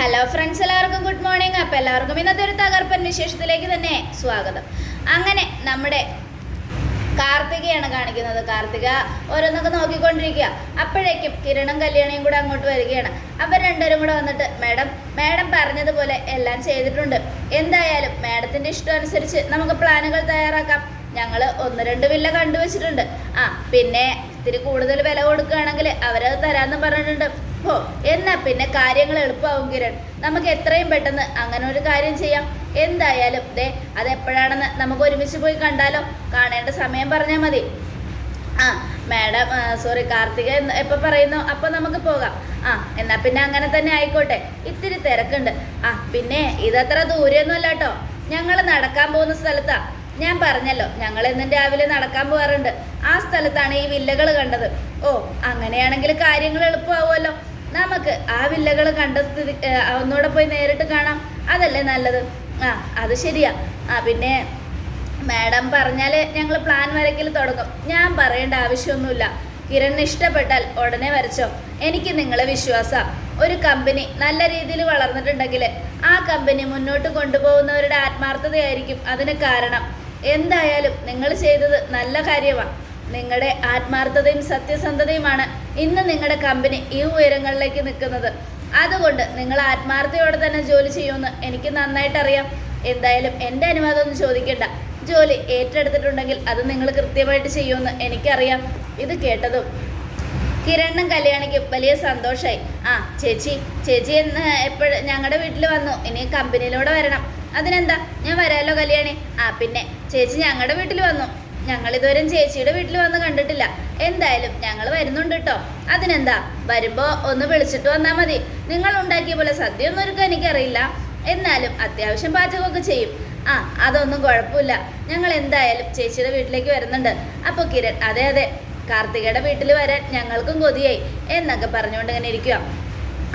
Hello friends എല്ലാവർക്കും good morning അപ്പം എല്ലാവർക്കും ഇന്നത്തെ ഒരു തകർപ്പൻ വിശേഷത്തിലേക്ക് തന്നെ സ്വാഗതം. അങ്ങനെ നമ്മുടെ കാർത്തികയാണ് കാണിക്കുന്നത്. കാർത്തിക ഓരോന്നൊക്കെ നോക്കിക്കൊണ്ടിരിക്കുക. അപ്പോഴേക്കും കിരണും കല്യാണിയും കൂടെ അങ്ങോട്ട് വരികയാണ്. അവർ രണ്ടുപേരും കൂടെ വന്നിട്ട് മാഡം മാഡം പറഞ്ഞതുപോലെ എല്ലാം ചെയ്തിട്ടുണ്ട്. എന്തായാലും മാഡത്തിന്റെ ഇഷ്ടം അനുസരിച്ച് നമുക്ക് പ്ലാനുകൾ തയ്യാറാക്കാം. ഞങ്ങൾ ഒന്ന് രണ്ട് വില്ല കണ്ടുവച്ചിട്ടുണ്ട്. ആ പിന്നെ ഇത്തിരി കൂടുതൽ വില കൊടുക്കുകയാണെങ്കിൽ അവരത് തരാമെന്ന് പറഞ്ഞിട്ടുണ്ട്. ഓ എന്നാ പിന്നെ കാര്യങ്ങൾ എളുപ്പമാവും കിരൺ. നമുക്ക് എത്രയും പെട്ടെന്ന് അങ്ങനെ ഒരു കാര്യം ചെയ്യാം. എന്തായാലും ദേ അതെപ്പോഴാണെന്ന് നമുക്ക് ഒരുമിച്ച് പോയി കണ്ടാലോ. കാണേണ്ട സമയം പറഞ്ഞാൽ മതി. ആ മാഡം സോറി കാർത്തിക എപ്പം പറയുന്നു? അപ്പോൾ നമുക്ക് പോകാം. ആ എന്നാൽ പിന്നെ അങ്ങനെ തന്നെ ആയിക്കോട്ടെ. ഇത്തിരി തിരക്കുണ്ട്. ആ പിന്നെ ഇതത്ര ദൂരെയൊന്നുമല്ല കേട്ടോ. ഞങ്ങൾ നടക്കാൻ പോകുന്ന സ്ഥലത്താ. ഞാൻ പറഞ്ഞല്ലോ ഞങ്ങൾ എന്നും രാവിലെ നടക്കാൻ പോകാറുണ്ട്. ആ സ്ഥലത്താണ് ഈ വില്ലകൾ കണ്ടത്. ഓ അങ്ങനെയാണെങ്കിൽ കാര്യങ്ങൾ എളുപ്പമാവുമല്ലോ. നമുക്ക് ആ വില്ലകൾ കണ്ട സ്ഥിതി ഒന്നുകൂടെ പോയി നേരിട്ട് കാണാം. അതല്ലേ നല്ലത്? ആ അത് ശരിയാ. ആ പിന്നെ മാഡം പറഞ്ഞാൽ ഞങ്ങൾ പ്ലാൻ വരയ്ക്കൽ തുടങ്ങും. ഞാൻ പറയേണ്ട ആവശ്യമൊന്നുമില്ല. കിരൺ ഇഷ്ടപ്പെട്ടാൽ ഉടനെ വരച്ചോ. എനിക്ക് നിങ്ങളെ വിശ്വാസം. ഒരു കമ്പനി നല്ല രീതിയിൽ വളർന്നിട്ടുണ്ടെങ്കിൽ ആ കമ്പനി മുന്നോട്ട് കൊണ്ടുപോകുന്നവരുടെ ആത്മാർത്ഥതയായിരിക്കും അതിന് കാരണം. എന്തായാലും നിങ്ങൾ ചെയ്തത് നല്ല കാര്യമാണ് നിങ്ങളുടെ ആത്മാർത്ഥതയും സത്യസന്ധതയുമാണ്. ഇന്ന് നിങ്ങളുടെ കമ്പനി ഈ ഉയരങ്ങളിലേക്ക് നിൽക്കുന്നത്. അതുകൊണ്ട് നിങ്ങൾ ആത്മാർത്ഥയോടെ തന്നെ ജോലി ചെയ്യുമെന്ന് എനിക്ക് നന്നായിട്ടറിയാം. എന്തായാലും എന്റെ അനുവാദം ഒന്നും ചോദിക്കണ്ട. ജോലി ഏറ്റെടുത്തിട്ടുണ്ടെങ്കിൽ അത് നിങ്ങൾ കൃത്യമായിട്ട് ചെയ്യുമെന്ന് എനിക്കറിയാം. ഇത് കേട്ടതും കിരണ്ണും കല്യാണിക്ക് വലിയ സന്തോഷമായി ആ ചേച്ചി ചേച്ചി എന്ന് എപ്പോഴും ഞങ്ങളുടെ വീട്ടിൽ വന്നു. ഇനി കമ്പനിയിലൂടെ വരണം. അതിനെന്താ? ഞാൻ വരാമല്ലോ കല്യാണി? ആ പിന്നെ ചേച്ചി ഞങ്ങളുടെ വീട്ടിൽ വന്നു. ഞങ്ങൾ ഇതുവരെ ചേച്ചിയുടെ വീട്ടിൽ വന്ന് കണ്ടിട്ടില്ല. എന്തായാലും ഞങ്ങൾ വരുന്നുണ്ട് കേട്ടോ അതിനെന്താ? വരുമ്പോ ഒന്ന് വിളിച്ചിട്ട് വന്നാൽ മതി. നിങ്ങൾ ഉണ്ടാക്കിയ പോലെ സദ്യ ഒന്നും ഒരുക്കാൻ എനിക്കറിയില്ല. എന്നാലും അത്യാവശ്യം പാചകമൊക്കെ ചെയ്യും. ആ അതൊന്നും കുഴപ്പമില്ല. ഞങ്ങൾ എന്തായാലും ചേച്ചിയുടെ വീട്ടിലേക്ക് വരുന്നുണ്ട്. അപ്പോൾ കിരൺ അതെ അതെ. കാർത്തികയുടെ വീട്ടിൽ വരാൻ ഞങ്ങൾക്കും കൊതിയായി. എന്നൊക്കെ പറഞ്ഞുകൊണ്ട് ഇങ്ങനെ ഇരിക്കുക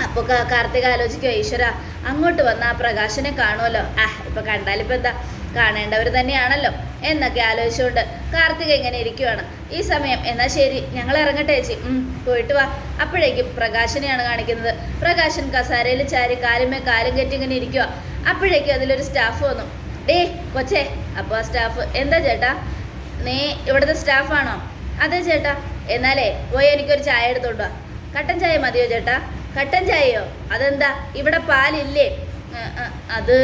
അപ്പോൾ കാർത്തിക ആലോചിക്കുക ഈശ്വര അങ്ങോട്ട് വന്ന ആ പ്രകാശനെ കാണുമല്ലോ ആ ഇപ്പൊ കണ്ടാലിപ്പോ എന്താ? കാണേണ്ടവർ തന്നെയാണല്ലോ എന്നൊക്കെ ആലോചിച്ചുകൊണ്ട് കാർത്തിക ഇങ്ങനെ ഇരിക്കുവാണ്. ഈ സമയം എന്നാ ശരി ഞങ്ങൾ ഇറങ്ങട്ടെ ചേച്ചി. പോയിട്ട് വാ. അപ്പോഴേക്കും പ്രകാശനെയാണ് കാണിക്കുന്നത്. പ്രകാശൻ കസാരയിൽ ചാരി കാലുമേ കാലും കെറ്റി ഇങ്ങനെ ഇരിക്കുക അപ്പോഴേക്കും അതിലൊരു സ്റ്റാഫ് വന്നു. ഡേ കൊച്ചേ അപ്പോൾ ആ സ്റ്റാഫ് എന്താ ചേട്ടാ? നീ ഇവിടുത്തെ സ്റ്റാഫാണോ അതെ ചേട്ടാ. എന്നാലേ പോയി എനിക്കൊരു ചായ എടുത്തോണ്ടുവാ കട്ടൻ ചായ മതിയോ ചേട്ടാ? കട്ടൻ ചായയോ? അതെന്താ? ഇവിടെ പാലില്ലേ? ആ, ആ, അത്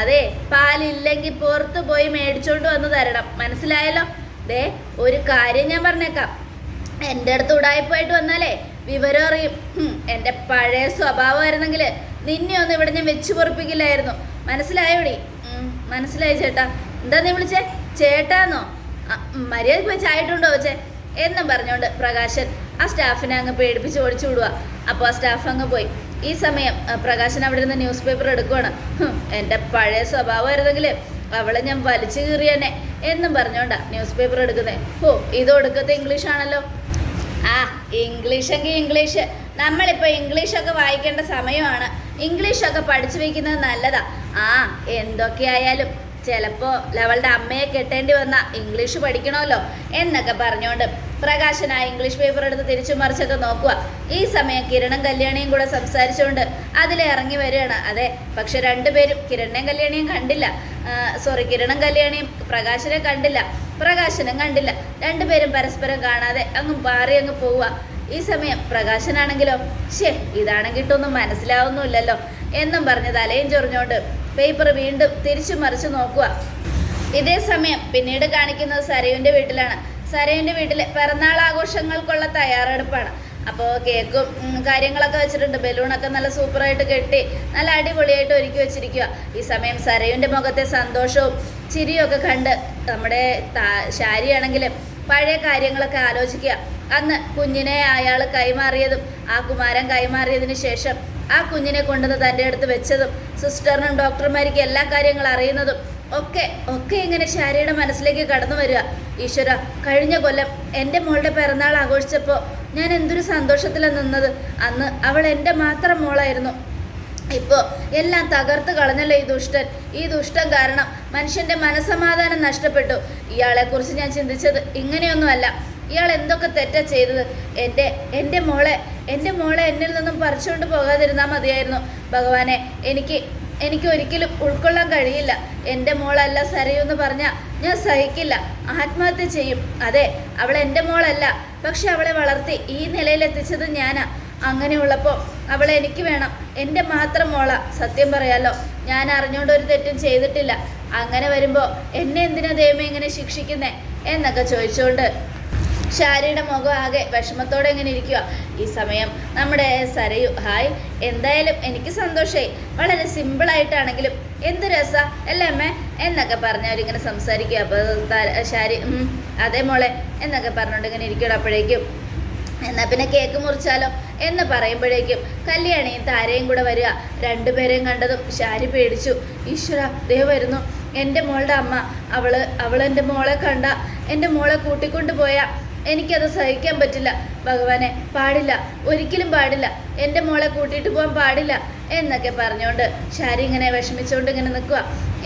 അതെ പാലില്ലെങ്കിൽ പുറത്ത് പോയി മേടിച്ചോണ്ട് വന്ന് തരണം. മനസ്സിലായല്ലോ? ദേ ഒരു കാര്യം ഞാൻ പറഞ്ഞേക്കാം. എന്റെ അടുത്ത് ഉടായ്പായിട്ട് വന്നാലേ വിവരം അറിയും. എന്റെ പഴയ സ്വഭാവമായിരുന്നെങ്കിൽ നിന്നെ ഒന്നും ഇവിടെ ഞാൻ വെച്ച് പൊറപ്പിക്കില്ലായിരുന്നു. മനസ്സിലായോടി? മനസ്സിലായി ചേട്ടാ. എന്താ നീ വിളിച്ചേ? ചേട്ടാന്നോ? മര്യാദയ്ക്ക് പോയി ചായട്ടുണ്ടോ വെച്ചേ എന്നും പറഞ്ഞുകൊണ്ട് പ്രകാശൻ ആ സ്റ്റാഫിനെ അങ്ങ് പേടിപ്പിച്ച് ഓടിച്ചു വിടുക അപ്പോൾ ആ സ്റ്റാഫ് അങ്ങ് പോയി. ഈ സമയം പ്രകാശൻ അവിടെ നിന്ന് ന്യൂസ് പേപ്പർ എടുക്കുവാണ് എന്റെ പഴയ സ്വഭാവമായിരുന്നെങ്കിൽ അവളെ ഞാൻ വലിച്ചു കീറിയനെ എന്നും പറഞ്ഞോണ്ടാ ന്യൂസ് പേപ്പർ എടുക്കുന്നേ. ഓ ഇത് ഒടുക്കത്തെ ഇംഗ്ലീഷ് ആണല്ലോ. ആ ഇംഗ്ലീഷെങ്കിൽ ഇംഗ്ലീഷ് നമ്മളിപ്പോൾ ഇംഗ്ലീഷൊക്കെ വായിക്കേണ്ട സമയമാണ്. ഇംഗ്ലീഷൊക്കെ പഠിച്ചു വയ്ക്കുന്നത് നല്ലതാ. ആ എന്തൊക്കെയായാലും ചിലപ്പോൾ ലവളുടെ അമ്മയെ കെട്ടേണ്ടി വന്ന ഇംഗ്ലീഷ് പഠിക്കണമല്ലോ എന്നൊക്കെ പറഞ്ഞുകൊണ്ട് പ്രകാശൻ ആ ഇംഗ്ലീഷ് പേപ്പർ എടുത്ത് തിരിച്ചു മറിച്ചൊക്കെ നോക്കുക. ഈ സമയം കിരണും കല്യാണിയും കൂടെ സംസാരിച്ചുകൊണ്ട് അതിൽ ഇറങ്ങി വരികയാണ്. അതെ പക്ഷെ രണ്ടുപേരും കിരണിനെയും കല്യാണിയും കണ്ടില്ല. സോറി കിരണും കല്യാണിയും പ്രകാശനെ കണ്ടില്ല. പ്രകാശനും കണ്ടില്ല. രണ്ടുപേരും പരസ്പരം കാണാതെ അങ്ങ് മാറി അങ്ങ് പോവുക. ഈ സമയം പ്രകാശനാണെങ്കിലോ? ഷേ ഇതാണെങ്കിട്ടൊന്നും മനസ്സിലാവുന്നുമില്ലല്ലോ എന്നും പറഞ്ഞ് തലയും ചൊറിഞ്ഞുകൊണ്ട് പേപ്പർ വീണ്ടും തിരിച്ചു മറിച്ച് നോക്കുക. ഇതേ സമയം പിന്നീട് കാണിക്കുന്നത് സരയുവിന്റെ വീട്ടിലാണ്. സരയുവിന്റെ വീട്ടിൽ പിറന്നാൾ ആഘോഷങ്ങൾക്കുള്ള തയ്യാറെടുപ്പാണ്. അപ്പോൾ കേക്കും കാര്യങ്ങളൊക്കെ വെച്ചിട്ടുണ്ട്. ബലൂണൊക്കെ നല്ല സൂപ്പറായിട്ട് കെട്ടി നല്ല അടിപൊളിയായിട്ട് ഒരുക്കി വെച്ചിരിക്കുക ഈ സമയം സരയുന്റെ മുഖത്തെ സന്തോഷവും ചിരിയൊക്കെ കണ്ട് നമ്മുടെ ശാരിയാണെങ്കിൽ പഴയ കാര്യങ്ങളൊക്കെ ആലോചിക്കുക. അന്ന് കുഞ്ഞിനെ അയാൾ കൈമാറിയതും ആ കുമാരൻ കൈമാറിയതിന് ശേഷം ആ കുഞ്ഞിനെ കൊണ്ടുവന്ന് തന്റെ അടുത്ത് വെച്ചതും സിസ്റ്ററിനും ഡോക്ടർമാർക്കും എല്ലാ കാര്യങ്ങളും അറിയുന്നതും ഒക്കെ ഒക്കെ ഇങ്ങനെ ശാരിയുടെ മനസ്സിലേക്ക് കടന്നു വരിക. ഈശ്വര കഴിഞ്ഞ കൊല്ലം എന്റെ മോളുടെ പിറന്നാൾ ആഘോഷിച്ചപ്പോൾ ഞാൻ എന്തൊരു സന്തോഷത്തിലാണ് നിന്നത്. അന്ന് അവൾ എന്റെ മാത്രം മോളായിരുന്നു. ഇപ്പോൾ എല്ലാം തകർത്ത് കളഞ്ഞല്ലോ ഈ ദുഷ്ടൻ. ഈ ദുഷ്ടം കാരണം മനുഷ്യന്റെ മനസമാധാനം നഷ്ടപ്പെട്ടു. ഇയാളെക്കുറിച്ച് ഞാൻ ചിന്തിച്ചത് ഇങ്ങനെയൊന്നുമല്ല. ഇയാൾ എന്തൊക്കെ തെറ്റാ ചെയ്തത്? എന്റെ എന്റെ മോളെ എന്റെ മോളെ എന്നിൽ നിന്നും പറിച്ചുകൊണ്ട് പോകാതിരുന്നാൽ മതിയായിരുന്നു. ഭഗവാനെ എനിക്ക് എനിക്ക് ഒരിക്കലും ഉൾക്കൊള്ളാൻ കഴിയില്ല. എന്റെ മോളല്ല സരയു എന്ന് പറഞ്ഞാൽ ഞാൻ സഹിക്കില്ല. ആത്മഹത്യ ചെയ്യും. അതെ അവൾ എന്റെ മോളല്ല. പക്ഷെ അവളെ വളർത്തി ഈ നിലയിലെത്തിച്ചത് ഞാനാ. അങ്ങനെയുള്ളപ്പോൾ അവളെ എനിക്ക് വേണം. എന്റെ മാത്രം മോള. സത്യം പറയാലോ ഞാൻ അറിഞ്ഞുകൊണ്ട് ഒരു തെറ്റും ചെയ്തിട്ടില്ല. അങ്ങനെ വരുമ്പോൾ എന്നെ എന്തിനാ ദൈവം ഇങ്ങനെ ശിക്ഷിക്കുന്നേ? എന്നൊക്കെ ചോദിച്ചുകൊണ്ട് ഷാരിയുടെ മുഖം ആകെ വിഷമത്തോടെ ഇങ്ങനെ ഇരിക്കുക ഈ സമയം നമ്മുടെ സരയു ഹായ് എന്തായാലും എനിക്ക് സന്തോഷമായി വളരെ സിമ്പിളായിട്ടാണെങ്കിലും എന്ത് രസ അല്ലേ അമ്മേ? എന്നൊക്കെ പറഞ്ഞ് അവരിങ്ങനെ സംസാരിക്കുക അപ്പോൾ ഷാരി "ഉം, അതെ മോളെ എന്നൊക്കെ പറഞ്ഞുകൊണ്ട് ഇങ്ങനെ ഇരിക്കണം അപ്പോഴേക്കും. എന്നാൽ പിന്നെ കേക്ക് മുറിച്ചാലോ എന്ന് പറയുമ്പോഴേക്കും കല്യാണിയും താരയും കൂടെ വരിക. രണ്ടുപേരെയും കണ്ടതും ഷാരി പേടിച്ചു. ഈശ്വര ദേ വരുന്നു. എന്റെ മോളുടെ അമ്മ അവൾ അവൾ എന്റെ മോളെ കണ്ട എന്റെ മോളെ കൂട്ടിക്കൊണ്ട് പോയാ. എനിക്കത് സഹിക്കാൻ പറ്റില്ല. ഭഗവാനെ പാടില്ല. ഒരിക്കലും പാടില്ല. എന്റെ മോളെ കൂട്ടിയിട്ട് പോകാൻ പാടില്ല എന്നൊക്കെ പറഞ്ഞുകൊണ്ട് ഷാരി ഇങ്ങനെ വിഷമിച്ചുകൊണ്ട് ഇങ്ങനെ നിൽക്കുക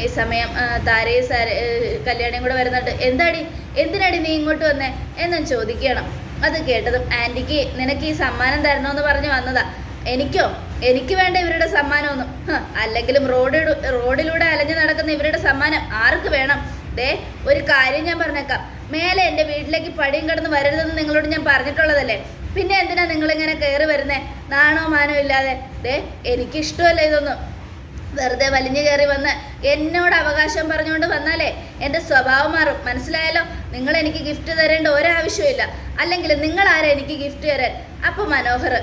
ഈ സമയം താരയും സാര കല്യാണിയും കൂടെ വരുന്നുണ്ട്. എന്താടി? എന്തിനാടി നീ ഇങ്ങോട്ട് വന്നേ? എന്നും ചോദിക്കണം. അത് കേട്ടതും ആന്റിക്ക് നിനക്ക് ഈ സമ്മാനം തരണമെന്ന് പറഞ്ഞു വന്നതാ. എനിക്കോ? എനിക്ക് വേണ്ട ഇവരുടെ സമ്മാനമൊന്നും. അല്ലെങ്കിലും റോഡ് റോഡിലൂടെ അലഞ്ഞു നടക്കുന്ന ഇവരുടെ സമ്മാനം ആർക്ക് വേണം? ദേ ഒരു കാര്യം ഞാൻ പറഞ്ഞേക്കാം. മേലെ എന്റെ വീട്ടിലേക്ക് പടിയും കിടന്ന് വരരുതെന്ന് നിങ്ങളോട് ഞാൻ പറഞ്ഞിട്ടുള്ളതല്ലേ? പിന്നെ എന്തിനാ നിങ്ങളിങ്ങനെ കയറി വരുന്നേ? നാണോ മാനോ ഇല്ലാതെ? ദേ എനിക്കിഷ്ടമല്ല ഇതൊന്നും. വെറുതെ വലിഞ്ഞു കയറി വന്ന് എന്നോട് അവകാശം പറഞ്ഞുകൊണ്ട് വന്നാലേ എന്റെ സ്വഭാവം മാറും. മനസ്സിലായല്ലോ? നിങ്ങൾ എനിക്ക് ഗിഫ്റ്റ് തരേണ്ട ഒരാവശ്യമില്ല അല്ലെങ്കിൽ നിങ്ങൾ ആരാ എനിക്ക് ഗിഫ്റ്റ് തരാൻ? അപ്പൊ മനോഹർ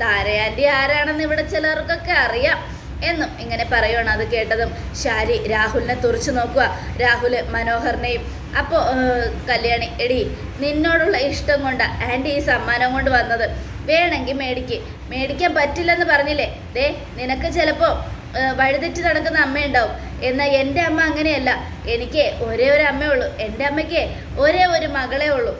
താരയാന്റെ ആരാണെന്ന് ഇവിടെ ചിലർക്കൊക്കെ അറിയാം. എന്നും ഇങ്ങനെ പറയുകയാണ് അത് കേട്ടതും. ശാരി രാഹുലിനെ തുറച്ചു നോക്കുക. രാഹുൽ മനോഹറിനെയും അപ്പോൾ കല്യാണി എടി നിന്നോടുള്ള ഇഷ്ടം കൊണ്ട് ആന്റി ഈ സമ്മാനം കൊണ്ട് വന്നത്. വേണമെങ്കിൽ മേടിക്ക്. മേടിക്കാൻ പറ്റില്ലെന്ന് പറഞ്ഞില്ലേ? ദേ നിനക്ക് ചിലപ്പോൾ വഴിതെറ്റി നടക്കുന്ന അമ്മയുണ്ടാവും. എന്നാൽ എന്റെ അമ്മ അങ്ങനെയല്ല. എനിക്ക് ഒരേ ഒരു അമ്മയേ ഉള്ളൂ. എന്റെ അമ്മയ്ക്ക് ഒരേ ഒരു മകളേ ഉള്ളൂ.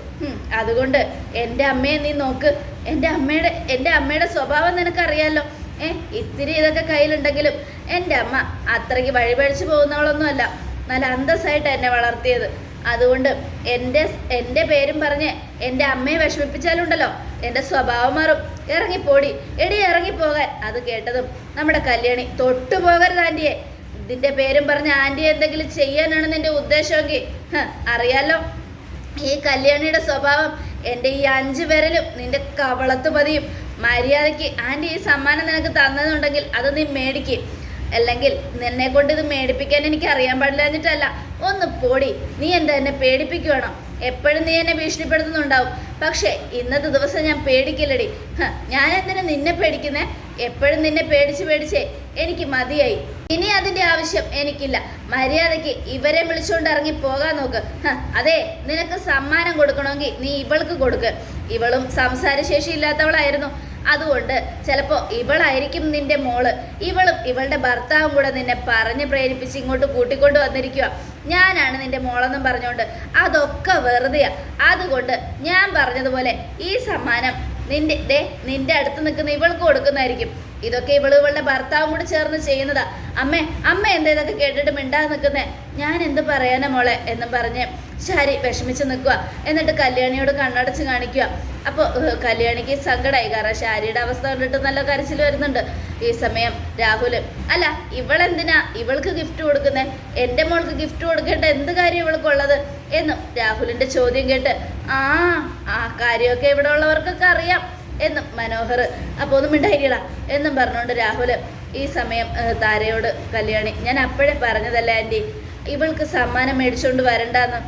അതുകൊണ്ട് എന്റെ അമ്മയെ നീ നോക്ക്. എന്റെ അമ്മയുടെ എന്റെ അമ്മയുടെ സ്വഭാവം നിനക്കറിയാലോ. ഏ ഇത്തിരി ഇതൊക്കെ കയ്യിലുണ്ടെങ്കിലും എന്റെ അമ്മ അത്രയ്ക്ക് വഴിപഴിച്ചു പോകുന്നവളൊന്നുമല്ല. നല്ല അന്തസ്സായിട്ട് എന്നെ വളർത്തിയത്. അതുകൊണ്ട് എന്റെ എന്റെ പേരും പറഞ്ഞ് എന്റെ അമ്മയെ വിഷമിപ്പിച്ചാലുണ്ടല്ലോ. എന്റെ സ്വഭാവം മാറും. ഇറങ്ങിപ്പോടി. എടി ഇറങ്ങിപ്പോകാൻ. അത് കേട്ടതും നമ്മുടെ കല്യാണി തൊട്ടു പോകരുത് ആന്റിയെ. ഇതിന്റെ പേരും പറഞ്ഞ് ആന്റി എന്തെങ്കിലും ചെയ്യാനാണ് നിന്റെ ഉദ്ദേശമെങ്കിൽ. അറിയാലോ. ഈ കല്യാണിയുടെ സ്വഭാവം എന്റെ ഈ അഞ്ച് വിരലും നിന്റെ കവളത്ത് പതിയും. മര്യാദയ്ക്ക് ആന്റി ഈ സമ്മാനം നിനക്ക് തന്നതുണ്ടെങ്കിൽ അത് നീ മേടിക്ക്. അല്ലെങ്കിൽ നിന്നെ കൊണ്ട് ഇത് മേടിപ്പിക്കാൻ എനിക്ക് അറിയാൻ പാടില്ല എന്നിട്ടല്ല ഒന്ന് പോടി. നീ എന്താ എന്നെ പേടിപ്പിക്കുവാണോ? എപ്പോഴും നീ എന്നെ ഭീഷണിപ്പെടുത്തുന്നുണ്ടാവും. പക്ഷേ ഇന്നത്തെ ദിവസം ഞാൻ പേടിക്കില്ലടി. ഞാൻ എന്തിനു നിന്നെ പേടിക്കുന്നേ? എപ്പോഴും നിന്നെ പേടിച്ച് പേടിച്ചേ. എനിക്ക് മതിയായി. ഇനി അതിന്റെ ആവശ്യം എനിക്കില്ല. മര്യാദയ്ക്ക് ഇവരെ വിളിച്ചുകൊണ്ട് ഇറങ്ങി പോകാൻ നോക്ക്. അതെ നിനക്ക് സമ്മാനം കൊടുക്കണമെങ്കിൽ നീ ഇവൾക്ക് കൊടുക്ക്. ഇവളും സംസാരശേഷി ഇല്ലാത്തവളായിരുന്നു. അതുകൊണ്ട് ചിലപ്പോൾ ഇവളായിരിക്കും നിന്റെ മോൾ. ഇവളും ഇവളുടെ ഭർത്താവും കൂടെ നിന്നെ പറഞ്ഞ് പ്രേരിപ്പിച്ച് ഇങ്ങോട്ട് കൂട്ടിക്കൊണ്ട് വന്നിരിക്കുക ഞാനാണ് നിന്റെ മോളെന്നും പറഞ്ഞുകൊണ്ട് അതൊക്കെ വെറുതെയാ. അതുകൊണ്ട് ഞാൻ പറഞ്ഞതുപോലെ ഈ സമ്മാനം നിന്റെ ദേ നിന്റെ അടുത്ത് നിൽക്കുന്ന ഇവൾക്ക് കൊടുക്കുന്നതായിരിക്കും. ഇതൊക്കെ ഇവൾ ഇവളുടെ ഭർത്താവും കൂടി ചേർന്ന് ചെയ്യുന്നതാ. അമ്മേ അമ്മ എന്താ ഇതൊക്കെ കേട്ടിട്ട് മിണ്ടാതെ നിൽക്കുന്നേ? ഞാൻ എന്ത് പറയാനാ മോളെ എന്ന് പറഞ്ഞ് ശാരി വിഷമിച്ച് നിൽക്കുക എന്നിട്ട് കല്യാണിയോട് കണ്ണടച്ച് കാണിക്കുക അപ്പോൾ കല്യാണിക്ക് സങ്കടമായി കാരണം ശാരിയുടെ അവസ്ഥ കണ്ടിട്ട് നല്ല കരച്ചിൽ വരുന്നുണ്ട്. ഈ സമയം രാഹുൽ അല്ല ഇവളെന്തിനാ ഇവൾക്ക് ഗിഫ്റ്റ് കൊടുക്കുന്നേ? എന്റെ മോൾക്ക് ഗിഫ്റ്റ് കൊടുക്കേണ്ട എന്ത് കാര്യം ഇവൾക്കുള്ളത്? എന്നും രാഹുലിന്റെ ചോദ്യം കേട്ട് ആ ആ കാര്യമൊക്കെ ഇവിടെ ഉള്ളവർക്കൊക്കെ അറിയാം. എന്നും മനോഹർ. അപ്പോൾ ഒന്നും മിണ്ടായിരിക്കടാ എന്നും പറഞ്ഞുകൊണ്ട് രാഹുൽ ഈ സമയം താരയോട് കല്യാണി. ഞാൻ അപ്പോഴേ പറഞ്ഞതല്ലേ ആന്റി ഇവൾക്ക് സമ്മാനം മേടിച്ചുകൊണ്ട് വരണ്ടെന്ന്.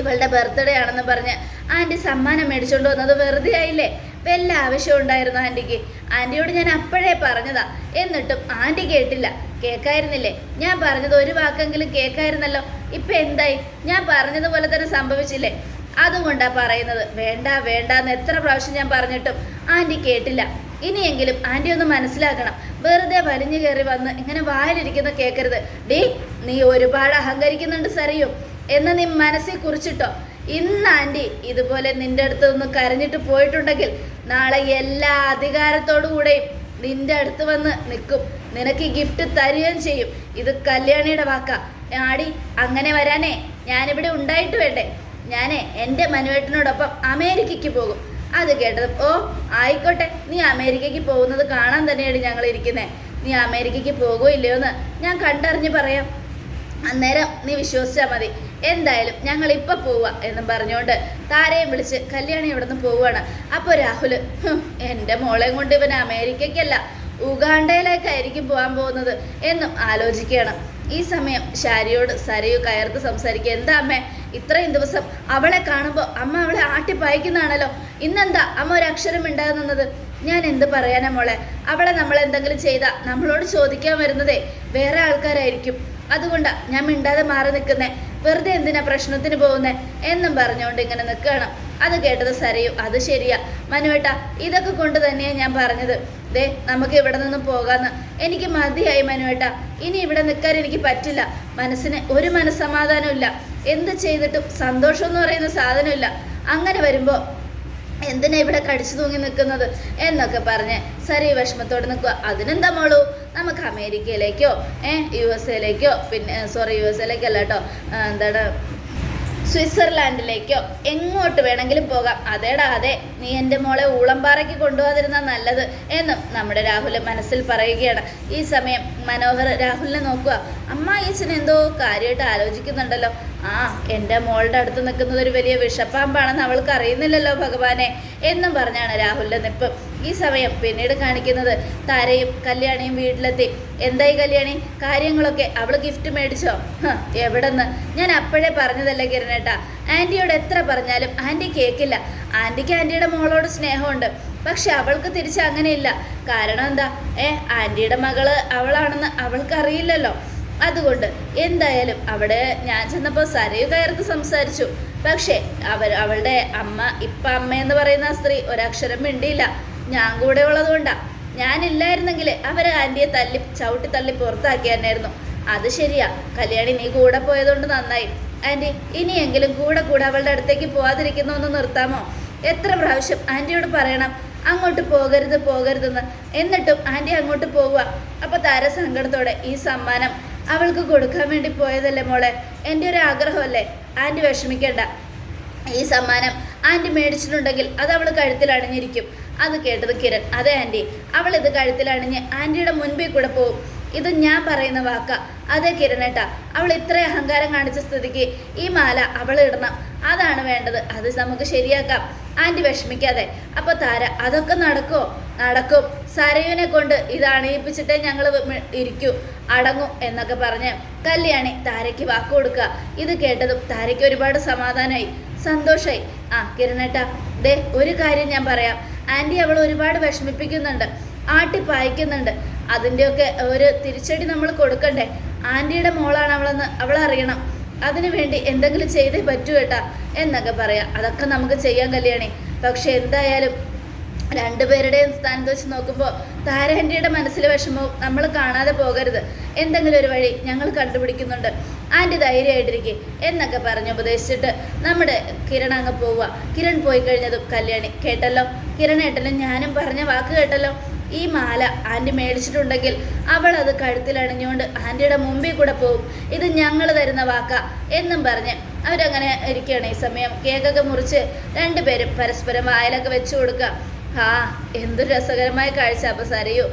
ഇവളുടെ ബർത്ത്ഡേ ആണെന്ന് പറഞ്ഞ് ആന്റി സമ്മാനം മേടിച്ചുകൊണ്ട് വന്നത് വെറുതെ ആയില്ലേ? വല്ല ആവശ്യം ഉണ്ടായിരുന്നു ആന്റിക്ക് ആന്റിയോട് ഞാൻ അപ്പോഴേ പറഞ്ഞതാ. എന്നിട്ടും ആന്റി കേട്ടില്ല. കേൾക്കായിരുന്നില്ലേ ഞാൻ പറഞ്ഞത് ഒരു വാക്കെങ്കിലും കേൾക്കായിരുന്നല്ലോ ഇപ്പം എന്തായി? ഞാൻ പറഞ്ഞതുപോലെ തന്നെ സംഭവിച്ചില്ലേ? അതുകൊണ്ടാ പറയുന്നത്. വേണ്ട വേണ്ട എന്ന് എത്ര പ്രാവശ്യം ഞാൻ പറഞ്ഞിട്ടും ആന്റി കേട്ടില്ല. ഇനിയെങ്കിലും ആന്റി ഒന്ന് മനസ്സിലാക്കണം. വെറുതെ വലിഞ്ഞു കയറി വന്ന് ഇങ്ങനെ വായിലിരിക്കുന്ന കേൾക്കരുത് ഡീ നീ ഒരുപാട് അഹങ്കരിക്കുന്നുണ്ട് സറിയും എന്ന് നീ മനസ്സിൽ കുറിച്ചിട്ടോ? ഇന്ന് ആന്റി ഇതുപോലെ നിന്റെ അടുത്ത് ഒന്ന് കരഞ്ഞിട്ട് പോയിട്ടുണ്ടെങ്കിൽ നാളെ എല്ലാ അധികാരത്തോടു കൂടെയും നിന്റെ അടുത്ത് വന്ന് നിൽക്കും. നിനക്ക് ഗിഫ്റ്റ് തരികയും ചെയ്യും. ഇത് കല്യാണിയുടെ വാക്കാ. ആടി അങ്ങനെ വരാനേ. ഞാനിവിടെ ഉണ്ടായിട്ട് വേണ്ടേ? ഞാനേ എന്റെ മനുവേട്ടനോടൊപ്പം അമേരിക്കയ്ക്ക് പോകും. അത് കേട്ടത് ഓ ആയിക്കോട്ടെ. നീ അമേരിക്കയ്ക്ക് പോകുന്നത് കാണാൻ തന്നെയാണ് ഞങ്ങൾ ഇരിക്കുന്നത് നീ അമേരിക്കയ്ക്ക് പോകുമോ ഇല്ലയോ എന്ന് ഞാൻ കണ്ടറിഞ്ഞ് പറയാം. അന്നേരം നീ വിശ്വസിച്ചാൽ മതി. എന്തായാലും ഞങ്ങൾ ഇപ്പൊ പോവുക എന്നും പറഞ്ഞുകൊണ്ട് താരയെ വിളിച്ച് കല്യാണി ഇവിടെ നിന്ന് പോവുകയാണ് അപ്പോൾ രാഹുൽ "ഹും, എന്റെ മോളെയും കൊണ്ട് ഇവൻ അമേരിക്കയ്ക്കല്ല ഉഗാണ്ടയിലേക്കായിരിക്കും പോകാൻ പോകുന്നത് എന്നും ആലോചിക്കുകയാണ്. ഈ സമയം ശാരിയോട് സരയു കയർത്ത് സംസാരിക്കുക എന്താ അമ്മേ ഇത്രയും ദിവസം അവളെ കാണുമ്പോൾ അമ്മ അവളെ ആട്ടിപ്പായിക്കുന്നതാണല്ലോ ഇന്നെന്താ അമ്മ ഒരു അക്ഷരം ഉണ്ടാകുന്നത് ഞാൻ എന്ത് പറയാനാ മോളെ? അവളെ നമ്മൾ എന്തെങ്കിലും ചെയ്താൽ നമ്മളോട് ചോദിക്കാൻ വരുന്നതേ വേറെ ആൾക്കാരായിരിക്കും. അതുകൊണ്ടാ ഞാൻ മിണ്ടാതെ മാറി നിൽക്കുന്നേ. വെറുതെ എന്തിനാ പ്രശ്നത്തിന് പോകുന്നേ? എന്നും പറഞ്ഞുകൊണ്ട് ഇങ്ങനെ നിൽക്കണം അത് കേട്ടത് സരയും അത് ശരിയാ. മനുവേട്ട ഇതൊക്കെ കൊണ്ട് തന്നെയാ ഞാൻ പറഞ്ഞത്. ദേ നമുക്ക് ഇവിടെ നിന്നും പോകാന്ന്. എനിക്ക് മതിയായി മനുവേട്ട. ഇനി ഇവിടെ നിൽക്കാൻ എനിക്ക് പറ്റില്ല. മനസ്സിന് ഒരു മനസ്സമാധാനവും ഇല്ല. എന്ത് ചെയ്തിട്ടും സന്തോഷം എന്ന് പറയുന്ന സാധനമില്ല. അങ്ങനെ വരുമ്പോൾ എന്തിനാ ഇവിടെ കടിച്ചു തൂങ്ങി നിൽക്കുന്നത് എന്നൊക്കെ പറഞ്ഞ് സരി വിഷമത്തോടെ നിൽക്കുക. അതിനെന്താ മോളൂ? നമുക്ക് അമേരിക്കയിലേക്കോ ഏ യു എസ് എയിലേക്കോ പിന്നെ സോറി യു എസ് എയിലേക്കല്ല കേട്ടോ. എന്താണ്? സ്വിറ്റ്സർലാൻഡിലേക്കോ എങ്ങോട്ട് വേണമെങ്കിലും പോകാം. അതേടാ അതെ. നീ എന്റെ മോളെ ഊളംപാറയ്ക്ക് കൊണ്ടുപോകാതിരുന്ന നല്ലത് എന്നും നമ്മുടെ രാഹുൽ മനസ്സിൽ പറയുകയാണ്. ഈ സമയം മനോഹർ രാഹുലിനെ നോക്കുക. അമ്മ അച്ഛൻ എന്തോ കാര്യമായിട്ട് ആലോചിക്കുന്നുണ്ടല്ലോ. ആ എന്റെ മോളുടെ അടുത്ത് നിൽക്കുന്നത് ഒരു വലിയ വിഷപ്പാമ്പാണെന്ന് അവൾക്ക് അറിയുന്നില്ലല്ലോ ഭഗവാനെ എന്നും പറഞ്ഞാണ് രാഹുലിന്റെ നിപ്പ്. ഈ സമയം പിന്നീട് കാണിക്കുന്നത് താരയും കല്യാണിയും വീട്ടിലെത്തി. എന്തായി കല്യാണി? കാര്യങ്ങളൊക്കെ അവൾ ഗിഫ്റ്റ് മേടിച്ചോ? എവിടെന്ന്? ഞാൻ അപ്പോഴേ പറഞ്ഞതല്ലേ കിരണേട്ടാ. ആന്റിയോട് എത്ര പറഞ്ഞാലും ആന്റി കേൾക്കില്ല ആന്റിക്ക് ആന്റിയുടെ മോളോട് സ്നേഹമുണ്ട്. പക്ഷെ അവൾക്ക് തിരിച്ച് അങ്ങനെയില്ല. കാരണം എന്താ? ഏ ആന്റിയുടെ മകൾ അവളാണെന്ന് അവൾക്ക് അറിയില്ലല്ലോ അതുകൊണ്ട് എന്തായാലും അവിടെ ഞാൻ ചെന്നപ്പോൾ സരയു കയർത്ത് സംസാരിച്ചു. പക്ഷേ അവർ അവളുടെ അമ്മ ഇപ്പം അമ്മയെന്ന് പറയുന്ന സ്ത്രീ ഒരക്ഷരം മിണ്ടിയില്ല. ഞാൻ കൂടെ ഞാൻ ഞാനില്ലായിരുന്നെങ്കിൽ അവരെ ആന്റിയെ തല്ലി ചവിട്ടി തള്ളി പുറത്താക്കി തന്നെയായിരുന്നു അത് ശരിയാ. കല്യാണി നീ കൂടെ പോയതുകൊണ്ട് നന്നായി. ആന്റി ഇനിയെങ്കിലും കൂടെ കൂടെ അവളുടെ അടുത്തേക്ക് പോവാതിരിക്കുന്ന ഒന്ന് നിർത്താമോ? എത്ര പ്രാവശ്യം ആന്റിയോട് പറയണം അങ്ങോട്ട് പോകരുത് പോകരുതെന്ന്. എന്നിട്ടും ആന്റി അങ്ങോട്ട് പോവുക. അപ്പോൾ താര സങ്കടത്തോടെ ഈ സമ്മാനം അവൾക്ക് കൊടുക്കാൻ വേണ്ടി പോയതല്ലേ മോളെ? എന്റെ ഒരു ആഗ്രഹമല്ലേ? ആന്റി വിഷമിക്കേണ്ട. ഈ സമ്മാനം ആന്റി മേടിച്ചിട്ടുണ്ടെങ്കിൽ അത് അവൾ കഴുത്തിൽ അണിഞ്ഞിരിക്കും അത് കേട്ടത് കിരൺ. അതെ ആന്റി അവൾ ഇത് കഴുത്തിൽ അണിഞ്ഞ് ആന്റിയുടെ മുൻപിൽ കൂടെ പോകും. ഇത് ഞാൻ പറയുന്ന വാക്ക. അതെ കിരണേട്ടാ. അവൾ ഇത്ര അഹങ്കാരം കാണിച്ച സ്ഥിതിക്ക് ഈ മാല അവൾ ഇടണം. അതാണ് വേണ്ടത്. അത് നമുക്ക് ശരിയാക്കാം. ആന്റി വിഷമിക്കാതെ. അപ്പോൾ താര അതൊക്കെ നടക്കുമോ നടക്കും. സരയുവിനെ കൊണ്ട് ഇത് അണിയിപ്പിച്ചിട്ടേ ഞങ്ങൾ ഇരിക്കൂ. അടങ്ങും എന്നൊക്കെ പറഞ്ഞ് കല്യാണി താരയ്ക്ക് വാക്ക് കൊടുക്കുക. ഇത് കേട്ടതും താരയ്ക്ക് ഒരുപാട് സമാധാനമായി. സന്തോഷമായി ആ കിരണേട്ടാ. ദേ ഒരു കാര്യം ഞാൻ പറയാം. ആന്റി അവൾ ഒരുപാട് വിഷമിപ്പിക്കുന്നുണ്ട് ആട്ടി പായിക്കുന്നുണ്ട്. അതിന്റെയൊക്കെ ഒരു തിരിച്ചടി നമ്മൾ കൊടുക്കണ്ടേ? ആന്റിയുടെ മോളാണ് അവളെന്ന് അവളറിയണം അതിനു വേണ്ടി എന്തെങ്കിലും ചെയ്തേ പറ്റൂ കേട്ടാ എന്നൊക്കെ പറയാം. അതൊക്കെ നമുക്ക് ചെയ്യാൻ കല്യാണി. പക്ഷെ എന്തായാലും രണ്ടുപേരുടെയും സ്ഥാനത്ത് വെച്ച് നോക്കുമ്പോൾ താരാന്റിയുടെ മനസ്സിലെ വിഷമവും നമ്മൾ കാണാതെ പോകരുത്. എന്തെങ്കിലും ഒരു വഴി ഞങ്ങൾ കണ്ടുപിടിക്കുന്നുണ്ട്. ആന്റി ധൈര്യമായിട്ടിരിക്കെ എന്നൊക്കെ പറഞ്ഞ് ഉപദേശിച്ചിട്ട് നമ്മുടെ കിരൺ അങ്ങ് പോവുക. കിരൺ പോയി കഴിഞ്ഞതും കല്യാണി. കേട്ടല്ലോ? കിരൺ ഏട്ടനും ഞാനും പറഞ്ഞ വാക്ക് കേട്ടല്ലോ? ഈ മാല ആന്റി മേടിച്ചിട്ടുണ്ടെങ്കിൽ അവൾ അത് കഴുത്തിൽ അണിഞ്ഞുകൊണ്ട് ആന്റിയുടെ മുമ്പിൽ കൂടെ പോകും ഇത് ഞങ്ങൾ തരുന്ന വാക്ക എന്നും പറഞ്ഞ് അവരങ്ങനെ ഇരിക്കുകയാണ് ഈ സമയം. കേക്കൊക്കെ മുറിച്ച് രണ്ടുപേരും പരസ്പരം വായലൊക്കെ വെച്ചു കൊടുക്കുക. ആ എന്തൊരു രസകരമായ കാഴ്ച അപ്പോൾ സരയു.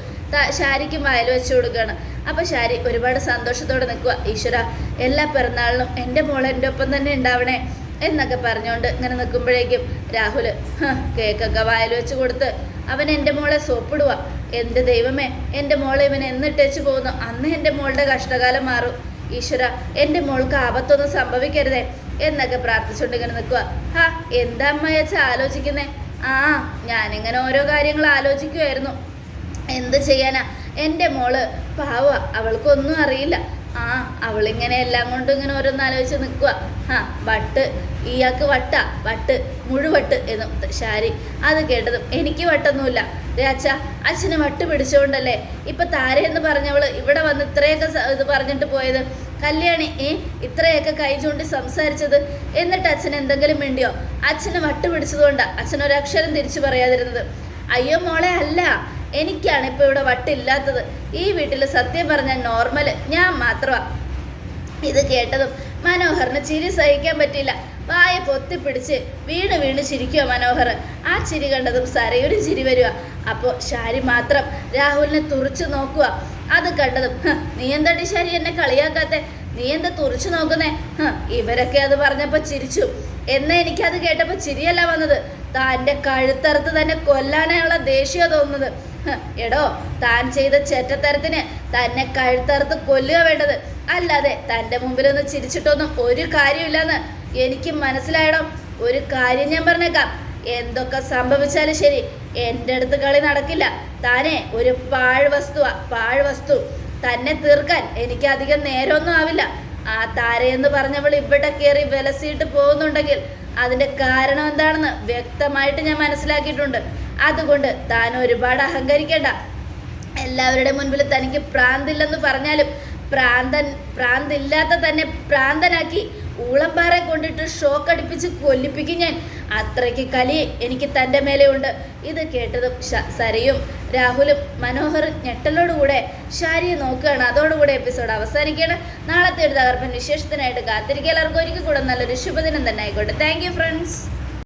ശാരിക്കും വായൽ വെച്ച് കൊടുക്കുകയാണ്. അപ്പോൾ ശാരി ഒരുപാട് സന്തോഷത്തോടെ നിൽക്കുക ഈശ്വര എല്ലാ പിറന്നാളിനും എന്റെ മോൾ എന്റെ ഒപ്പം തന്നെ ഉണ്ടാവണേ എന്നൊക്കെ പറഞ്ഞുകൊണ്ട് ഇങ്ങനെ നിൽക്കുമ്പോഴേക്കും രാഹുൽ "ഹ്, കേക്കൊക്കെ വായൽ വെച്ച് കൊടുത്ത് അവൻ എന്റെ മോളെ സോപ്പിടുക എന്റെ ദൈവമേ എന്റെ മോളെ ഇവൻ എന്നിട്ടേച്ച് പോകുന്നു. അന്ന് എന്റെ മോളുടെ കഷ്ടകാലം മാറും. ഈശ്വര എന്റെ മോൾക്ക് ആപത്തൊന്നും സംഭവിക്കരുതേ എന്നൊക്കെ പ്രാർത്ഥിച്ചുകൊണ്ട് ഇങ്ങനെ നിൽക്കുക ഹാ എന്താ അമ്മയച്ച ആലോചിക്കുന്നേ? ആ ഞാനിങ്ങനെ ഓരോ കാര്യങ്ങൾ ആലോചിക്കുമായിരുന്നു എന്ത് ചെയ്യാനാ? എന്റെ മോൾ പാവ. അവൾക്കൊന്നും അറിയില്ല. ആ അവളിങ്ങനെ എല്ലാം കൊണ്ടും ഇങ്ങനെ ഓരോന്ന് ആലോചിച്ച് നിൽക്കുക ആ വട്ട്. ഇയാൾക്ക് വട്ട. വട്ട്. മുഴുവട്ട് എന്ന് ശാരി. അത് കേട്ടതും എനിക്ക് വട്ടൊന്നുമില്ല. ദേ അച്ഛ അച്ഛന് വട്ട് പിടിച്ചുകൊണ്ടല്ലേ ഇപ്പൊ താരയെന്ന് പറഞ്ഞവൾ ഇവിടെ വന്ന് ഇത്രയൊക്കെ ഇത് പറഞ്ഞിട്ട് പോയത്. കല്യാണി ഏ ഇത്രയൊക്കെ കൈ ചൂണ്ടി സംസാരിച്ചത്. എന്നിട്ട് അച്ഛൻ എന്തെങ്കിലും വേണ്ടിയോ അച്ഛന് വട്ട് പിടിച്ചതുകൊണ്ടാ. അച്ഛൻ ഒരക്ഷരം തിരിച്ചു പറയാതിരുന്നത്. അയ്യോ മോളെ അല്ല. എനിക്കാണ് ഇപ്പോൾ ഇവിടെ വട്ടില്ലാത്തത്. ഈ വീട്ടിൽ സത്യം പറഞ്ഞാൽ നോർമൽ ഞാൻ മാത്രമാ ഇത് കേട്ടതും മനോഹറിന് ചിരി സഹിക്കാൻ പറ്റില്ല വായ പൊത്തിപ്പിടിച്ച് വീണ് വീണ് ചിരിക്കുക മനോഹർ. ആ ചിരി കണ്ടതും സരയൊരു ചിരി വരിക അപ്പോൾ ശാരി മാത്രം രാഹുലിനെ തുറച്ചു നോക്കുക അത് കണ്ടതും നീ എന്താടി ശാരി എന്നെ കളിയാക്കാത്തെ? നീ എന്താ തുറച്ചു നോക്കുന്നേ? ഇവരൊക്കെ അത് പറഞ്ഞപ്പോൾ ചിരിച്ചു. എന്നാ എനിക്കത് കേട്ടപ്പോൾ ചിരിയല്ല വന്നത്? താന്റെ കഴുത്തറുത്ത് തന്നെ കൊല്ലാനുള്ള ദേഷ്യമാണ് തോന്നുന്നത്. എടോ താൻ ചെയ്ത ചേറ്റത്തരത്തിന് തന്നെ കഴുത്തറുത്ത് കൊല്ലുക വേണ്ടത്. അല്ലാതെ തന്റെ മുമ്പിലൊന്ന് ചിരിച്ചിട്ടൊന്നും ഒരു കാര്യമില്ലെന്ന് എനിക്ക് മനസ്സിലായടോ. ഒരു കാര്യം ഞാൻ പറഞ്ഞേക്കാം. എന്തൊക്കെ സംഭവിച്ചാലും ശരി എന്റെ അടുത്ത് കളി നടക്കില്ല. താനെ ഒരു പാഴ് വസ്തുവാ പാഴ് വസ്തു തന്നെ തീർക്കാൻ എനിക്ക് അധികം നേരമൊന്നും ആവില്ല. ആ താരയെന്ന് പറഞ്ഞവൾ ഇവിടെ കയറി വിലസിയിട്ട് പോകുന്നുണ്ടെങ്കിൽ അതിന്റെ കാരണം എന്താണെന്ന് വ്യക്തമായിട്ട് ഞാൻ മനസ്സിലാക്കിയിട്ടുണ്ട്. അതുകൊണ്ട് താൻ ഒരുപാട് അഹങ്കരിക്കേണ്ട. എല്ലാവരുടെ മുൻപിൽ തനിക്ക് പ്രാന്തില്ലെന്ന് പറഞ്ഞാലും പ്രാന്തൻ പ്രാന്തില്ലാത്ത തന്നെ പ്രാന്തനാക്കി ഊളംപാറ കൊണ്ടിട്ട് ഷോക്ക് അടിപ്പിച്ച് കൊല്ലിപ്പിക്കും ഞാൻ. അത്രയ്ക്ക് കലി എനിക്ക് തന്റെ മേലെ ഉണ്ട്. ഇത് കേട്ടതും സരയും രാഹുലും മനോഹറും ഞെട്ടലോടുകൂടെ ഷാരിയെ നോക്കുകയാണ്. അതോടുകൂടെ എപ്പിസോഡ് അവസാനിക്കുകയാണ്. നാളത്തെ ഒരു തകർപ്പൻ വിശേഷത്തിനായിട്ട് കാത്തിരിക്കുക. എല്ലാവർക്കും ഒരിക്കൽ കൂടെ നല്ലൊരു ശുഭദിനം തന്നെ ആയിക്കോട്ടെ. Thank friends